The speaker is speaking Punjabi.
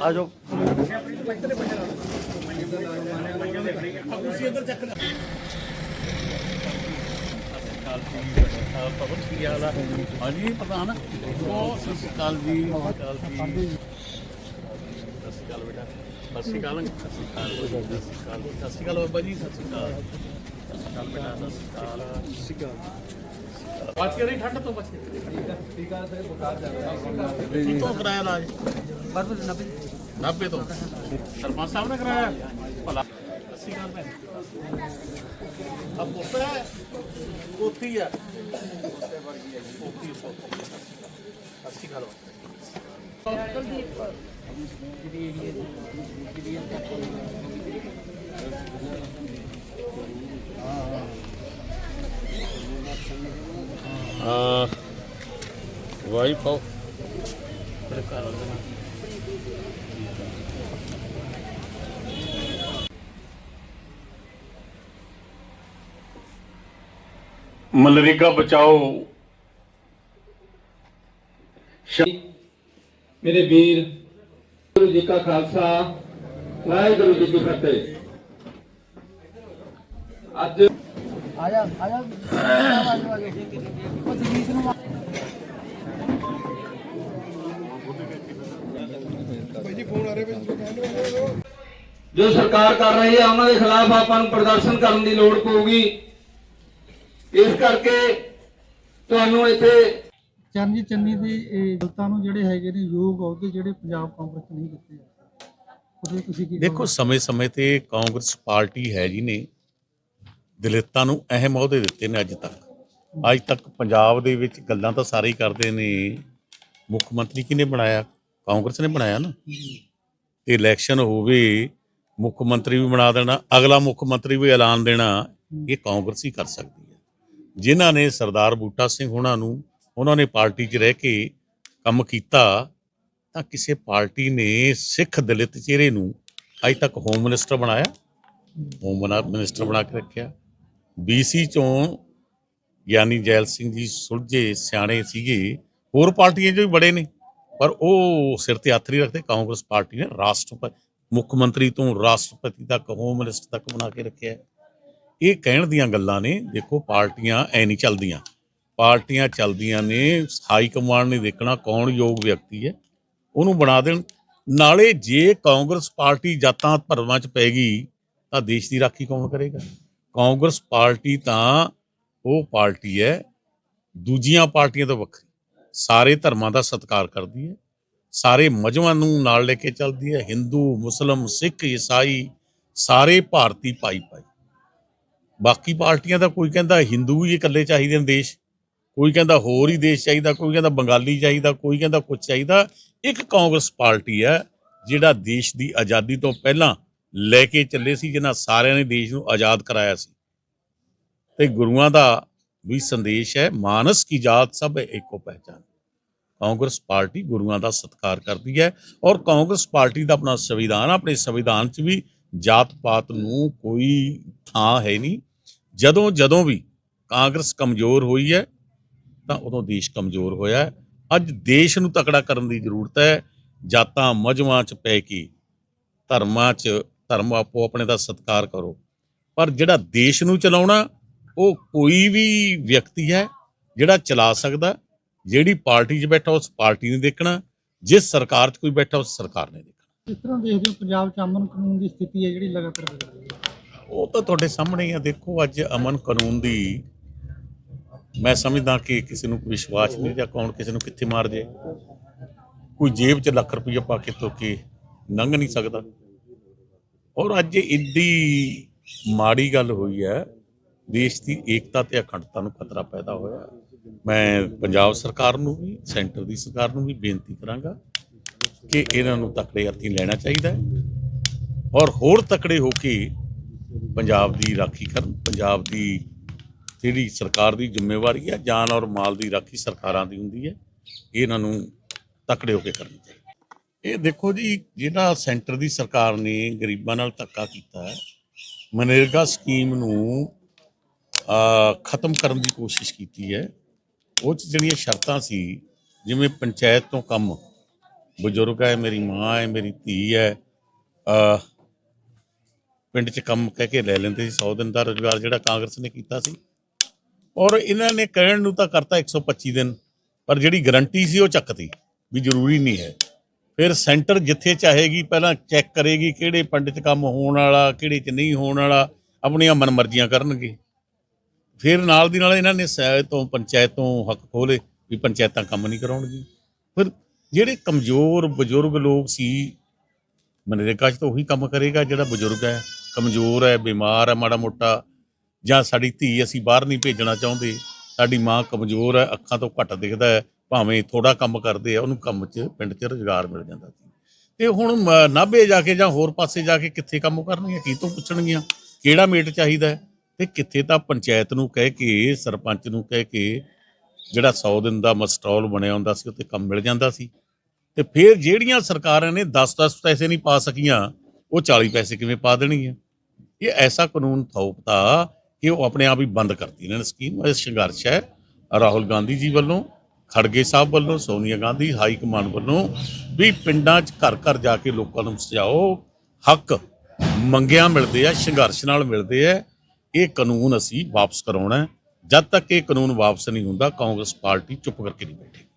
ਆ ਜਾਓ ਪਵਨ ਕੀ ਹਾਲ ਆ ਹਾਂਜੀ ਪ੍ਰਧਾਨ ਉਹ ਸਤਿ ਸ਼੍ਰੀ ਅਕਾਲ ਜੀ ਸਤਿ ਸ਼੍ਰੀ ਅਕਾਲ ਜੀ ਸਤਿ ਸ਼੍ਰੀ ਅਕਾਲ ਬੇਟਾ ਸਤਿ ਸ਼੍ਰੀ ਅਕਾਲ ਸਤਿ ਸ਼੍ਰੀ ਅਕਾਲ ਸਤਿ ਸ਼੍ਰੀ ਅਕਾਲ ਸਤਿ ਸ਼੍ਰੀ ਅਕਾਲ ਬਾਬਾ ਜੀ ਸਤਿ ਸ਼੍ਰੀ ਅਕਾਲ ਸਤਿ ਸ਼੍ਰੀ ਅਕਾਲ ਬੇਟਾ ਸਤਿ ਸ਼੍ਰੀ ਅਕਾਲ ਸਤਿ ਸ਼੍ਰੀ ਅਕਾਲ ਬਚ ਕੇ ਰਹੀ ਠੰਡ ਤੋਂ ਬਚ ਕੇ ਠੀਕ ਆ ਤੇ ਬੁਖਾਰ ਚੱਲ ਰਿਹਾ ਤੋਂ ਕਰਾਇਆ ਇਲਾਜ ਬਰਬਰ ਨਬੀ 90 ਤੋਂ ਸਰਪੰਚ ਸਾਹਿਬ ਨੇ ਕਰਾਇਆ ਭਲਾ ਅਸੀਂ ਕਰ ਪੈ ਆ ਪੁੱਤਰ ਹੈ ਕੋਤੀ ਆ ਕੋਤੀ ਅਸੀਂ ਕਰ ਆ ਵਾਈ ਪਾਓ। ਮਨਰੇਗਾ ਬਚਾਓ। ਮੇਰੇ ਵੀਰ ਗੁਰੂ ਜੀ ਕਾ ਖਾਲਸਾ ਵਾਹਿਗੁਰੂ ਜੀ ਕੀ ਫਤਿਹ। ਅੱਜ ਆਇਆ ਆਇਆ। ਆਜੋ ਆਜੋ ਉਹ ਜਗੀਸ਼ ਨੂੰ ਜੋ ਸਰਕਾਰ ਕਰ ਰਹੀ ਹੈ ਉਹਨਾਂ ਦੇ ਖਿਲਾਫ ਆਪਾਂ ਨੂੰ ਪ੍ਰਦਰਸ਼ਨ ਕਰਨ ਦੀ ਲੋੜ ਪਊਗੀ। ਇਸ ਕਰਕੇ ਤੁਹਾਨੂੰ ਇੱਥੇ ਚਰਨਜੀਤ ਚੰਨੀ ਦੀ ਇਹ ਦਲਤਾਂ ਨੂੰ ਜਿਹੜੇ ਹੈਗੇ ਨੇ ਯੋਗ ਅਹੁਦੇ ਜਿਹੜੇ ਪੰਜਾਬ ਕਾਂਗਰਸ ਨਹੀਂ ਦਿੱਤੇ ਉਹਦੇ ਤੁਸੀਂ ਕੀ ਦੇਖੋ ਸਮੇਂ-ਸਮੇਂ ਤੇ ਕਾਂਗਰਸ ਪਾਰਟੀ ਹੈ ਜੀ ਨੇ ਦਲਿਤਾਂ ਨੂੰ ਅਹਿਮ ਅਹੁਦੇ ਦਿੱਤੇ ਨੇ ਅੱਜ ਤੱਕ। ਅੱਜ ਤੱਕ ਪੰਜਾਬ ਦੇ ਵਿੱਚ ਗੱਲਾਂ ਤਾਂ ਸਾਰੇ ਹੀ ਕਰਦੇ ਨੇ। ਮੁੱਖ ਮੰਤਰੀ ਕਿਹਨੇ ਬਣਾਇਆ? ਕਾਂਗਰਸ ਨੇ ਬਣਾਇਆ ਨਾ। ਤੇ ਇਲੈਕਸ਼ਨ ਹੋਵੇ ਮੁੱਖ ਮੰਤਰੀ ਵੀ ਬਣਾ ਦੇਣਾ ਅਗਲਾ ਮੁੱਖ ਮੰਤਰੀ ਵੀ ਐਲਾਨ ਦੇਣਾ ਇਹ ਕਾਂਗਰਸ ਹੀ ਕਰ ਸਕਦੀ ਹੈ। ਜਿਨ੍ਹਾਂ ਨੇ ਸਰਦਾਰ ਬੂਟਾ ਸਿੰਘ ਹੋਣਾ ਨੂੰ ਉਹਨਾਂ ਨੇ ਪਾਰਟੀ 'ਚ ਰਹਿ ਕੇ ਕੰਮ ਕੀਤਾ ਤਾਂ ਕਿਸੇ ਪਾਰਟੀ ਨੇ ਸਿੱਖ ਦਲਿਤ ਚਿਹਰੇ ਨੂੰ ਅੱਜ ਤੱਕ ਹੋਮ ਮਿਨਿਸਟਰ ਬਣਾਇਆ ਹੋਮ ਮਨਾ- ਮਿਨਿਸਟਰ ਬਣਾ ਕੇ ਰੱਖਿਆ। ਬੀਸੀ ਚੋਂ ਗਿਆਨੀ ਜੈਲ ਸਿੰਘ ਜੀ ਸੁਲਝੇ ਸਿਆਣੇ ਸੀਗੇ ਹੋਰ ਪਾਰਟੀਆਂ 'ਚ ਵੀ ਬੜੇ ਨੇ ਪਰ ਉਹ ਸਿਰ ਤੇ ਹੱਥ ਨਹੀਂ ਰੱਖਦੇ ਕਾਂਗਰਸ ਪਾਰਟੀ ਨੇ ਰਾਸ਼ਟਰਪਤੀ ਮੁੱਖ ਮੰਤਰੀ ਤੋਂ ਰਾਸ਼ਟਰਪਤੀ ਤੱਕ ਹੋਮ ਮਿਨਿਸਟਰ ਤੱਕ ਬਣਾ ਕੇ ਰੱਖਿਆ ਇਹ ਕਹਿਣ ਦੀਆਂ ਗੱਲਾਂ ਨੇ, ਦੇਖੋ ਪਾਰਟੀਆਂ ਐ ਨਹੀਂ ਚੱਲਦੀਆਂ। ਪਾਰਟੀਆਂ ਚੱਲਦੀਆਂ ਨੇ, ਹਾਈ ਕਮਾਂਡ ਨੇ ਦੇਖਣਾ ਕੌਣ ਯੋਗ ਵਿਅਕਤੀ ਹੈ, ਉਹਨੂੰ ਬਣਾ ਦੇਣ। ਨਾਲੇ ਜੇ ਕਾਂਗਰਸ ਪਾਰਟੀ ਜਾਤਾਂ ਭਰਮਾਂ 'ਚ ਪੈ ਗਈ, ਤਾਂ ਦੇਸ਼ ਦੀ ਰਾਖੀ ਕੌਣ ਕਰੇਗਾ? ਕਾਂਗਰਸ ਪਾਰਟੀ ਤਾਂ ਉਹ ਪਾਰਟੀ ਹੈ, ਦੂਜੀਆਂ ਪਾਰਟੀਆਂ ਤੋਂ ਵੱਖਰੀ, ਸਾਰੇ ਧਰਮਾਂ ਦਾ ਸਤਿਕਾਰ ਕਰਦੀ ਹੈ। ਸਾਰੇ ਮਜ਼ਮਾਂ ਨੂੰ ਨਾਲ ਲੈ ਕੇ ਚੱਲਦੀ ਹੈ। ਹਿੰਦੂ, ਮੁਸਲਮ, ਸਿੱਖ, ਈਸਾਈ, ਸਾਰੇ ਭਾਰਤੀ ਭਾਈ ਭਾਈ। ਬਾਕੀ ਪਾਰਟੀਆਂ ਦਾ ਕੋਈ ਕਹਿੰਦਾ ਹਿੰਦੂ ਹੀ ਇਕੱਲੇ ਚਾਹੀਦੇ ਨੇ ਦੇਸ਼, ਕੋਈ ਕਹਿੰਦਾ ਹੋਰ ਹੀ ਦੇਸ਼ ਚਾਹੀਦਾ, ਕੋਈ ਕਹਿੰਦਾ ਬੰਗਾਲੀ ਚਾਹੀਦਾ, ਕੋਈ ਕਹਿੰਦਾ ਕੁਝ ਚਾਹੀਦਾ। ਇੱਕ ਕਾਂਗਰਸ ਪਾਰਟੀ ਹੈ ਜਿਹੜਾ ਦੇਸ਼ ਦੀ ਆਜ਼ਾਦੀ ਤੋਂ ਪਹਿਲਾਂ ਲੈ ਕੇ ਚੱਲੇ ਸੀ, ਜਿਨ੍ਹਾਂ ਸਾਰਿਆਂ ਨੇ ਦੇਸ਼ ਨੂੰ ਆਜ਼ਾਦ ਕਰਾਇਆ ਸੀ। ਤੇ ਗੁਰੂਆਂ ਦਾ ਵੀ ਸੰਦੇਸ਼ ਹੈ, ਮਾਨਸ ਕੀ ਜਾਤ ਸਭ ਇੱਕੋ ਪਹਿਚਾਨ। ਕਾਂਗਰਸ ਪਾਰਟੀ ਗੁਰੂਆਂ ਦਾ ਸਤਿਕਾਰ ਕਰਦੀ ਹੈ ਔਰ ਕਾਂਗਰਸ ਪਾਰਟੀ ਦਾ ਆਪਣਾ ਸੰਵਿਧਾਨ, ਆਪਣੇ ਸੰਵਿਧਾਨ 'ਚ ਵੀ ਜਾਤ ਪਾਤ ਨੂੰ ਕੋਈ ਥਾਂ ਹੈ ਨਹੀਂ। ਜਦੋਂ ਜਦੋਂ ਵੀ ਕਾਂਗਰਸ ਕਮਜ਼ੋਰ ਹੋਈ ਹੈ, ਤਾਂ ਉਦੋਂ ਦੇਸ਼ ਕਮਜ਼ੋਰ ਹੋਇਆ ਹੈ। ਅੱਜ ਦੇਸ਼ ਨੂੰ ਤਕੜਾ ਕਰਨ ਦੀ ਜ਼ਰੂਰਤ ਹੈ। ਜਾਤਾਂ ਮਜਮਾਂ 'ਚ ਪੈ ਕੇ ਧਰਮਾਂ 'ਚ, ਧਰਮ ਆਪੋ ਆਪਣੇ ਦਾ ਸਤਿਕਾਰ ਕਰੋ। ਪਰ ਜਿਹੜਾ ਦੇਸ਼ ਨੂੰ ਚਲਾਉਣਾ, ਉਹ ਕੋਈ ਵੀ ਵਿਅਕਤੀ ਹੈ ਜਿਹੜਾ ਚਲਾ ਸਕਦਾ। ਜਿਹੜੀ ਪਾਰਟੀ 'ਚ ਬੈਠਾ ਉਸ ਪਾਰਟੀ ਨੇ ਦੇਖਣਾ ਜਿਸ ਸਰਕਾਰ 'ਚ ਕੋਈ ਬੈਠਾ ਉਸ ਸਰਕਾਰ ਨੇ ਦੇਖਣਾ। ਕਿਸ ਤਰ੍ਹਾਂ ਦੇਖਦੇ ਹੋ ਪੰਜਾਬ 'ਚ ਅਮਨ ਕਾਨੂੰਨ ਦੀ ਸਥਿਤੀ ਹੈ ਜਿਹੜੀ ਲਗਾਤਾਰ ਬਦਲ ਰਹੀ ਹੈ? ਉਹ ਤਾਂ ਤੁਹਾਡੇ ਸਾਹਮਣੇ ਹੀ ਆ। ਦੇਖੋ ਅੱਜ ਅਮਨ ਕਾਨੂੰਨ ਦੀ ਮੈਂ ਸਮਝਦਾ ਕਿ ਕਿਸੇ ਨੂੰ ਵਿਸ਼ਵਾਸ ਨਹੀਂ ਜਾਂ ਕੌਣ ਕਿਸੇ ਨੂੰ ਕਿੱਥੇ ਮਾਰ ਜੇ। ਕੋਈ ਜੇਬ 'ਚ ਲੱਖ ਰੁਪਈਆ ਪਾ ਕੇ ਤੋ ਕੇ ਲੰਘ ਨਹੀਂ ਸਕਦਾ। ਔਰ ਅੱਜ ਇੱਡੀ ਮਾੜੀ ਗੱਲ ਹੋਈ ਹੈ ਦੇਸ਼ ਦੀ ਏਕਤਾ ਤੇ ਅਖੰਡਤਾ ਨੂੰ ਖਤਰਾ ਪੈਦਾ ਹੋਇਆ। ਮੈਂ ਪੰਜਾਬ ਸਰਕਾਰ ਨੂੰ ਵੀ, ਸੈਂਟਰ ਦੀ ਸਰਕਾਰ ਨੂੰ ਵੀ ਬੇਨਤੀ ਕਰਾਂਗਾ ਕਿ ਇਹਨਾਂ ਨੂੰ ਤਕੜੇ ਹੱਥੀਂ ਲੈਣਾ ਚਾਹੀਦਾ ਹੈ। ਔਰ ਹੋਰ ਤਕੜੇ ਹੋ ਕੇ ਪੰਜਾਬ ਦੀ ਰਾਖੀ ਕਰਨ, ਪੰਜਾਬ ਦੀ ਜਿਹੜੀ ਸਰਕਾਰ ਦੀ ਜ਼ਿੰਮੇਵਾਰੀ ਹੈ, ਜਾਨ ਔਰ ਮਾਲ ਦੀ ਰਾਖੀ ਸਰਕਾਰਾਂ ਦੀ ਹੁੰਦੀ ਹੈ ਇਹਨਾਂ ਨੂੰ ਤਕੜੇ ਹੋ ਕੇ ਕਰਨੀ ਚਾਹੀਦੀ ਇਹ ਦੇਖੋ ਜੀ, ਜਿਹੜਾ ਸੈਂਟਰ ਦੀ ਸਰਕਾਰ ਨੇ ਗਰੀਬਾਂ ਨਾਲ ਧੱਕਾ ਕੀਤਾ ਹੈ, ਮਨਰੇਗਾ ਸਕੀਮ ਨੂੰ ਖਤਮ ਕਰਨ ਦੀ ਕੋਸ਼ਿਸ਼ ਕੀਤੀ ਹੈ। ਉਹ 'ਚ ਜਿਹੜੀਆਂ ਸ਼ਰਤਾਂ ਸੀ, ਜਿਵੇਂ ਪੰਚਾਇਤ ਤੋਂ ਕੰਮ ਬਜ਼ੁਰਗ ਹੈ, ਮੇਰੀ ਮਾਂ ਹੈ, ਮੇਰੀ ਧੀ ਹੈ ਅ ਪਿੰਡ 'ਚ ਕੰਮ ਕਹਿ ਕੇ ਲੈ ਲੈਂਦੇ ਸੀ 100 ਦਿਨ ਦਾ ਰੁਜ਼ਗਾਰ ਜਿਹੜਾ ਕਾਂਗਰਸ ਨੇ ਕੀਤਾ ਸੀ। ਔਰ ਇਹਨਾਂ ਨੇ ਕਹਿਣ ਨੂੰ ਤਾਂ ਕਰਤਾ 125 ਦਿਨ, ਪਰ ਜਿਹੜੀ ਗਰੰਟੀ ਸੀ ਉਹ ਚੱਕਤੀ ਵੀ ਜ਼ਰੂਰੀ ਨਹੀਂ ਹੈ। ਫਿਰ ਸੈਂਟਰ ਜਿੱਥੇ ਚਾਹੇਗੀ ਪਹਿਲਾਂ ਚੈੱਕ ਕਰੇਗੀ ਕਿਹੜੇ ਪਿੰਡ 'ਚ ਕੰਮ ਹੋਣ ਵਾਲਾ, ਕਿਹੜੇ 'ਚ ਨਹੀਂ ਹੋਣ ਵਾਲਾ, ਆਪਣੀਆਂ ਮਨਮਰਜ਼ੀਆਂ ਕਰਨਗੇ। ਫਿਰ ਨਾਲ ਦੀ ਨਾਲ ਇਹਨਾਂ ਨੇ ਸਹਿ ਤੋਂ, ਪੰਚਾਇਤ ਤੋਂ ਹੱਕ ਖੋਲੇ ਵੀ ਪੰਚਾਇਤਾਂ ਕੰਮ ਨਹੀਂ ਕਰਾਉਣਗੀਆਂ। ਫਿਰ ਜਿਹੜੇ ਕਮਜ਼ੋਰ ਬਜ਼ੁਰਗ ਲੋਕ ਸੀ, ਮਨਰੇਗਾ 'ਚ ਤਾਂ ਉਹੀ ਕੰਮ ਕਰੇਗਾ ਜਿਹੜਾ ਬਜ਼ੁਰਗ ਹੈ, ਕਮਜ਼ੋਰ ਹੈ, ਬਿਮਾਰ ਹੈ, ਮਾੜਾ ਮੋਟਾ, ਜਾਂ ਸਾਡੀ ਧੀ ਅਸੀਂ ਬਾਹਰ ਨਹੀਂ ਭੇਜਣਾ ਚਾਹੁੰਦੇ, ਸਾਡੀ ਮਾਂ ਕਮਜ਼ੋਰ ਹੈ, ਅੱਖਾਂ ਤੋਂ ਘੱਟ ਦਿਖਦਾ ਹੈ, ਭਾਵੇਂ ਥੋੜਾ ਕੰਮ ਕਰਦੇ ਆ, ਉਹਨੂੰ ਕੰਮ 'ਚ, ਪਿੰਡ 'ਚ ਰੁਜ਼ਗਾਰ ਮਿਲ ਜਾਂਦਾ ਸੀ। ਤੇ ਹੁਣ ਮ- ਨਾਭੇ ਜਾ ਕੇ ਜਾਂ ਹੋਰ ਪਾਸੇ ਜਾ ਕੇ ਕਿੱਥੇ ਕੰਮ ਕਰਨਗੀਆਂ, ਕੀ ਤੋਂ ਪੁੱਛਣਗੀਆਂ, ਕਿਹੜਾ ਮੇਟ ਚਾਹੀਦਾ ਹੈ? ਤੇ ਕਿੱਥੇ ਤਾਂ ਪੰਚਾਇਤ ਨੂੰ ਕਹਿ ਕੇ, ਸਰਪੰਚ ਨੂੰ ਕਹਿ ਕੇ ਜਿਹੜਾ 100 ਦਿਨ ਦਾ ਮਸਟਰੋਲ ਬਣਿਆ ਹੁੰਦਾ ਸੀ ਉੱਤੇ ਕੰਮ ਮਿਲ ਜਾਂਦਾ ਸੀ। ਤੇ ਫਿਰ ਜਿਹੜੀਆਂ ਸਰਕਾਰਾਂ ਨੇ 10-10 ਪੈਸੇ ਨਹੀਂ ਪਾ ਸਕੀਆਂ, ਉਹ 40 ਪੈਸੇ ਕਿਵੇਂ ਪਾ ਦੇਣਗੀਆਂ? ਇਹ ਐਸਾ ਕਾਨੂੰਨ ਥੋਪਤਾ ਕਿ ਉਹ ਆਪਣੇ ਆਪ ਹੀ ਬੰਦ ਕਰਤੀ ਇਹਨਾਂ ਨੇ ਸਕੀਮ। ਇਹ ਸੰਘਰਸ਼ ਹੈ ਰਾਹੁਲ ਗਾਂਧੀ ਜੀ ਵੱਲੋਂ, ਖੜਗੇ ਸਾਹਿਬ ਵੱਲੋਂ, ਸੋਨੀਆ ਗਾਂਧੀ, ਹਾਈ ਕਮਾਂਡ ਵੱਲੋਂ ਵੀ ਪਿੰਡਾਂ 'ਚ ਘਰ ਘਰ ਜਾ ਕੇ ਲੋਕਾਂ ਨੂੰ ਸਮਝਾਓ ਹੱਕ ਮੰਗਿਆ ਮਿਲਦੇ ਆ, ਸੰਘਰਸ਼ ਨਾਲ ਮਿਲਦੇ ਆ। ਇਹ ਕਾਨੂੰਨ ਅਸੀਂ ਵਾਪਸ ਕਰਾਉਣਾ ਜਦ ਤੱਕ ਇਹ ਕਾਨੂੰਨ ਵਾਪਸ ਨਹੀਂ ਹੁੰਦਾ, ਕਾਂਗਰਸ ਪਾਰਟੀ ਚੁੱਪ ਕਰਕੇ ਨਹੀਂ ਬੈਠੇਗੀ।